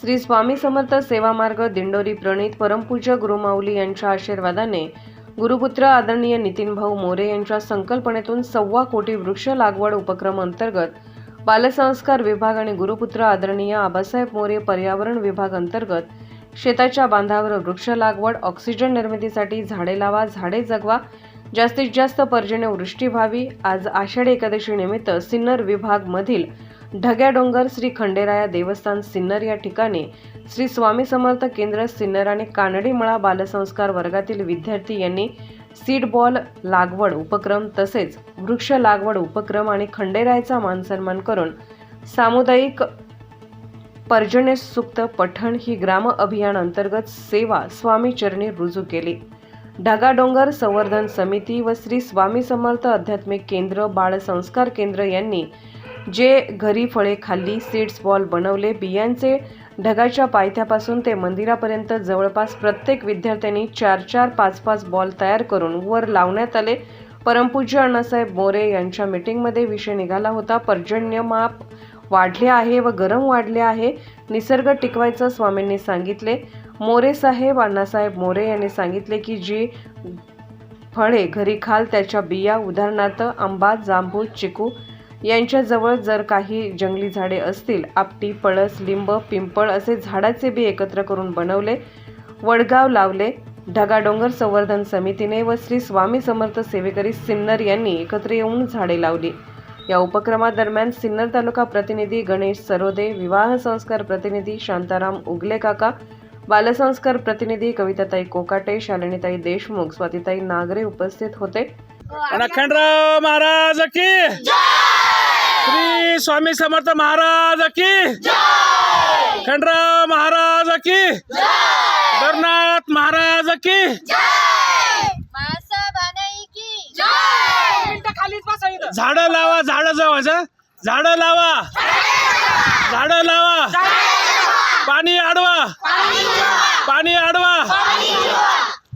श्री स्वामी समर्थ सेवा मार्ग दिंडोरी प्रणित परमपूज्य गुरुमाऊली यांच्या आशीर्वादाने गुरुपुत्र आदरणीय नितीन भाऊ मोरे यांच्या संकल्पनेतून सव्वा कोटी वृक्ष लागवड उपक्रम अंतर्गत बालसंस्कार विभाग आणि गुरुपुत्र आदरणीय आबासाहेब मोरे पर्यावरण विभाग अंतर्गत शेताच्या बांधावर वृक्ष लागवड ऑक्सिजन निर्मितीसाठी झाडे लावा झाडे जगवा जास्तीत जास्त पर्जन्यवृष्टी व्हावी. आज आषाढी एकादशी निमित्त सिन्नर विभाग मधील ढग्या डोंगर श्री खंडेराया देवस्थान सिन्नर या ठिकाणी श्री स्वामी समर्थ केंद्र सिन्नर आणि कानडी मळा बालसंस्कार वर्गातील विद्यार्थी यांनी सीड बॉल लागवड उपक्रम तसेच वृक्ष लागवड उपक्रम आणि खंडेरायाचा मानसन्मान करून सामुदायिक पर्जन्यसुक्त पठण ही ग्राम अभियान अंतर्गत सेवा स्वामी चरणी रुजू केली. ढगाडोंगर संवर्धन समिती व श्री स्वामी समर्थ आध्यात्मिक केंद्र बाळ संस्कार केंद्र यांनी जे घरी फळे खाल्ली सीड्स बॉल बनवले बियांचे ढगाच्या पायथ्यापासून ते मंदिरापर्यंत जवळपास प्रत्येक विद्यार्थ्यांनी चार चार पाच पाच बॉल तयार करून वर लावण्यात आले. परमपूज्य अण्णासाहेब मोरे यांच्या मीटिंगमध्ये विषय निघाला होता. पर्जन्यमाप वाढले आहे व गरम वाढले आहे निसर्ग टिकवायचं स्वामींनी सांगितले. मोरे साहेब अण्णासाहेब मोरे यांनी सांगितले की जी फळे घरी खाल त्याच्या बिया उदाहरणार्थ आंबा जांभूळ चिकू यांच्याजवळ जर काही जंगली झाडे असतील आपटी पळस लिंब पिंपळ असे झाडाचे बी एकत्र करून बनवले वडगाव लावले ढगाडोंगर संवर्धन समितीने व श्री स्वामी समर्थ सेवेकरी सिन्नर यांनी एकत्र येऊन झाडे लावली. या उपक्रमादरम्यान सिन्नर तालुका प्रतिनिधी गणेश सरोदे विवाह संस्कार प्रतिनिधी शांताराम उगले काका बालसंस्कार प्रतिनिधी कविताताई कोकाटे शालिनीताई देशमुख स्वातीताई नागरे उपस्थित होते. महाराज की श्री स्वामी समर्थ महाराज की खंडराव महाराज की बरनाथ महाराज की मासा बनाई की झाडं लावा झाडं जवळ झाडं लावा. झाडं लावा. पाणी अडवा पाणी अडवा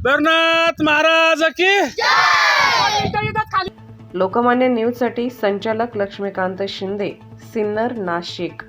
बरनाथ महाराज की लोकमान्य न्यूजसाठी संचालक लक्ष्मीकांत शिंदे सिन्नर नाशिक.